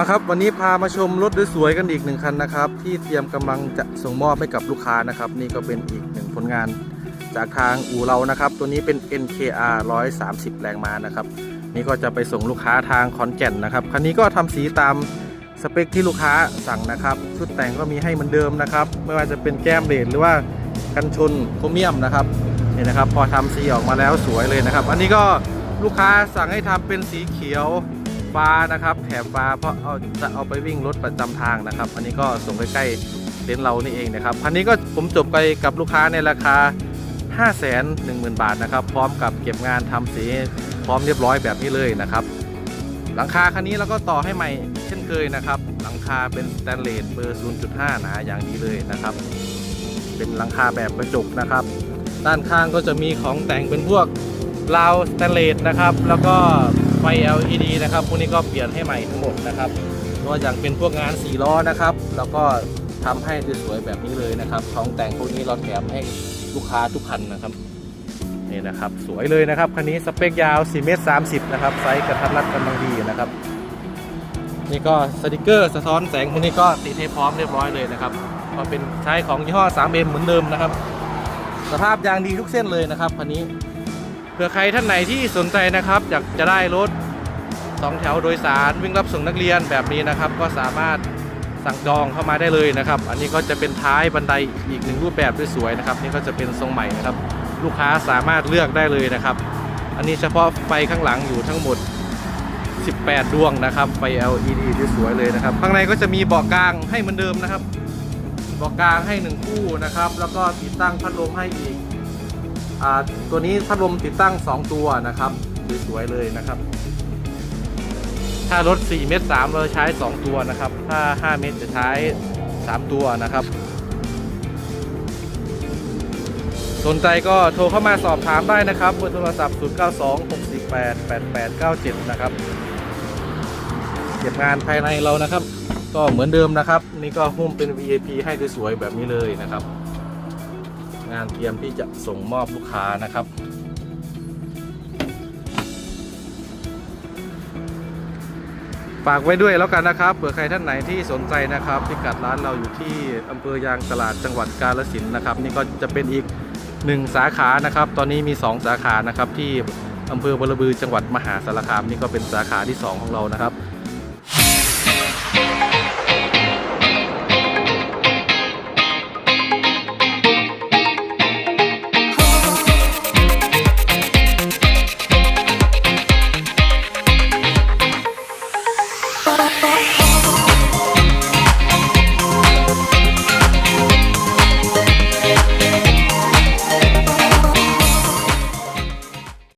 มาครับวันนี้พามาชมรถสวยๆกันอีกหนึ่งคันนะครับ ที่เตรียมกำลังจะส่งมอบให้กับลูกค้านะครับ นี่ก็เป็นอีกหนึ่งผลงาน จากทางอู่เรานะครับ ตัวนี้เป็น NKR 130 แรงม้านะครับ นี่ก็จะไปส่งลูกค้าทางขอนแก่นนะครับคันนี้ก็ทำสีตามสเปคที่ลูกค้าสั่งนะครับ ชุดแต่งก็มีให้เหมือนเดิมนะครับ ไม่ว่าจะเป็นแก้มเลดหรือว่ากันชนโครเมียมนะครับนี่นะครับ พอทำสีออกมาแล้วสวยเลยนะครับ อันนี้ก็ลูกค้าสั่งให้ทำเป็นสีเขียว ฟ้านะครับแถบฟ้าเพราะเอาจะเอาไปวิ่งรถประจำทางนะครับ อันนี้ก็ส่งใกล้ๆเต็นท์เรานี่เองนะครับคันนี้ก็ผมจบไปกับลูกค้าในราคา 5 1 0 0 0 0 บาทนะครับ พร้อมกับเก็บงานทำสีพร้อมเรียบร้อยแบบนี้เลยนะครับ หลังคาคันนี้เราก็ต่อให้ใหม่เช่นเคยนะครับ หลังคาเป็นสแตนเลสเบอร์ 0.5 หนาอย่างดีเลยนะครับ เป็นหลังคาแบบกระจกนะครับ ด้านข้างก็จะมีของแต่งเป็นพวกราวสแตนเลสนะครับ แล้วก็ ไฟ LED นะครับพวกนี้ก็เปลี่ยนให้ใหม่ทั้งหมดนะครับก็อย่างเป็นพวกงานสีล้อนะครับ แล้วก็ทำให้สวยๆแบบนี้เลยนะครับของแต่งพวกนี้เราแถมให้ลูกค้าทุกคันนะครับนี่นะครับ สวยเลยนะครับคันนี้สเปคยาว4เมตร30นะครับไซส์กระทัดรัดกำลังดีนะครับนี่ก็สติกเกอร์สะท้อนแสงพวกนี้ก็ติดให้พร้อมเรียบร้อยเลยนะครับก็เป็นใช้ของยี่ห้อ 3M เหมือนเดิมนะครับ สภาพยางดีทุกเส้นเลยนะครับคันนี้ ผื่อใครท่านไหนที่สนใจนะครับอยากจะได้รถสองแถวโดยสารวิ่งรับส่งนักเรียนแบบนี้นะครับ ก็สามารถสั่งจองเข้ามาได้เลยนะครับ อันนี้ก็จะเป็นท้ายบันไดอีกหนึ่งรูปแบบที่สวยนะครับ นี่ก็จะเป็นทรงใหม่นะครับ ลูกค้าสามารถเลือกได้เลยนะครับ อันนี้เฉพาะไฟข้างหลังอยู่ทั้งหมด 18 ดวงนะครับไฟ LED ที่สวยเลยนะครับ ข้างในก็จะมีเบาะกลางให้เหมือนเดิมนะครับเบาะกลางให้หนึ่งคู่นะครับ แล้วก็ติดตั้งพัดลมให้อีก ตัวนี้พัดลมติดตั้ง 2 ตัวนะครับสวยๆเลยนะครับ ถ้ารถ4เมตร3เราใช้ 2 ตัวนะครับ ถ้า 5 เมตรจะใช้ 3 ตัวนะครับ สนใจก็โทรเข้ามาสอบถามได้นะครับเบอร์โทรศัพท์ 092 648 8897 นะครับเก็บงานภายในเรานะครับ ก็เหมือนเดิมนะครับ นี่ก็หุ้มเป็น VIP ให้สวยๆแบบนี้เลยนะครับ งานเตรียมที่จะส่งมอบลูกค้านะครับ ฝากไว้ด้วยแล้วกันนะครับเผื่อใครท่านไหนที่สนใจนะครับพิกัดร้านเราอยู่ที่อำเภอยางตลาดจังหวัดกาฬสินธุ์นะครับ นี่ก็จะเป็นอีกหนึ่งสาขานะครับ ตอนนี้มี 2 สาขานะครับที่อำเภอบรบือจังหวัดมหาสารคามนี่ก็เป็นสาขาที่ 2 ของเรานะครับ